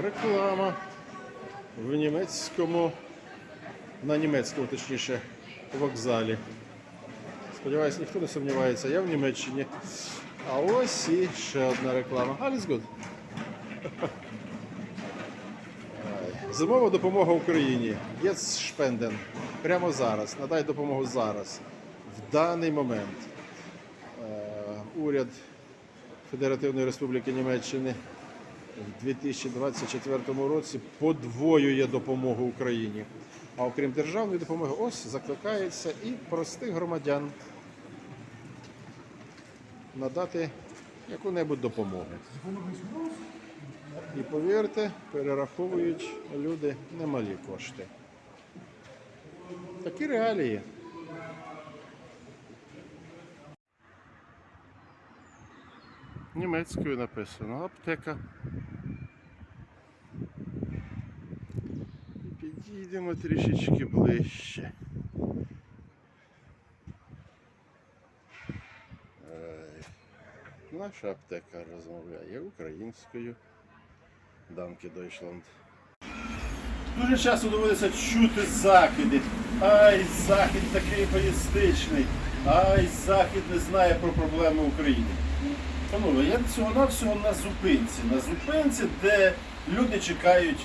Реклама в німецькому, на німецькому, точніше, вокзалі. Сподіваюсь, ніхто не сумнівається, я в Німеччині. А ось і ще одна реклама. Alles good. Зимова допомога Україні. Є шпенден. Прямо зараз. Надай допомогу зараз. В даний момент. Е, Уряд Федеративної Республіки Німеччини в 2024 році подвоює допомогу Україні. А окрім державної допомоги, ось закликається і простих громадян надати яку-небудь допомогу. І повірте, перераховують люди немалі кошти. Такі реалії. Німецькою написано аптека. Підійдемо трішечки ближче. Наша аптека розмовляє українською. Данки Deutschland. Дуже часто доводиться чути закиди. Ай, захід такий егоїстичний. Ай, захід не знає про проблеми України. Панове, я всього-навсього на зупинці. На зупинці, де люди чекають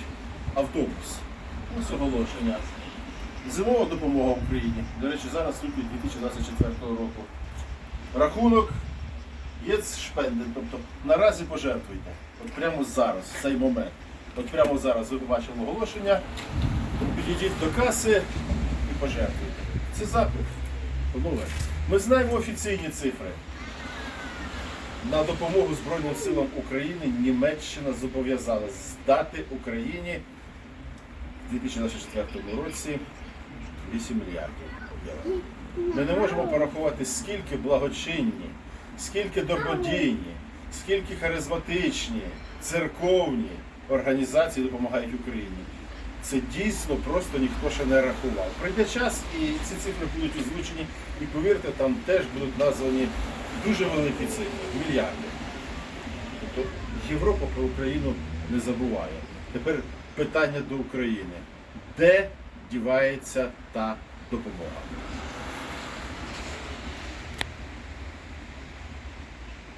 автобус. Ось оголошення. Зимова допомога Україні. До речі, зараз тут 2024 року. Рахунок є шпенден, тобто наразі пожертвуйте. От прямо зараз, в цей момент. От прямо зараз ви побачили оголошення, підійдіть до каси і пожертвуйте. Це запит. Панове, Ми знаємо офіційні цифри. На допомогу Збройним силам України Німеччина зобов'язала здати Україні в 2024 році 8 мільярдів євро. Ми не можемо порахувати, скільки благочинні, скільки добродійні, скільки харизматичні, церковні організації допомагають Україні. Це дійсно просто ніхто ще не рахував. Прийде час і ці цифри будуть озвучені, і повірте, там теж будуть названі дуже великі цифри, мільярди. Тобто Європа про Україну не забуває. Тепер питання до України. Де дівається та допомога?